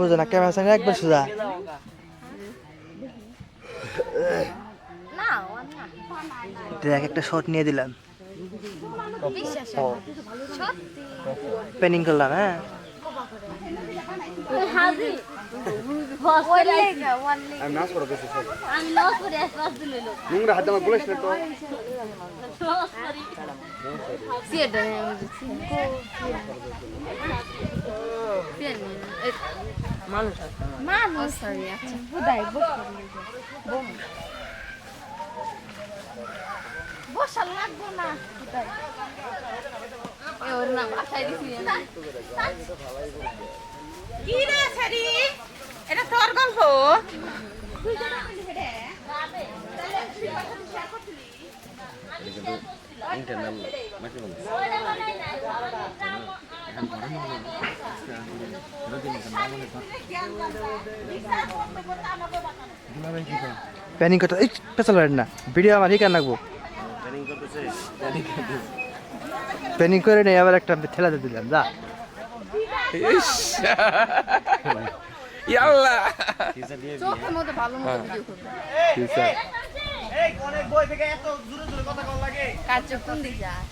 বুঝো না, ক্যামেরা সামনে একবার সোজা। দেখ, একটা শট নিয়ে দিলাম। প্যানিং করলাম হ্যাঁ। আমি না মানুষ মানুষ সরি আচ্ছা বুদাই বসা লাগবো না বুদাই গল্প প্যানিং করতে এই পেছাল পারেন না ভিডিও আমার হিকার রাখব প্যানিং করে নেই আবার একটা ঠেলাতে দিলাম যা ইয়াল্লা চোখের মধ্যে ভালো মতো ভিডিও করবে কাজ কোন দিকে যায়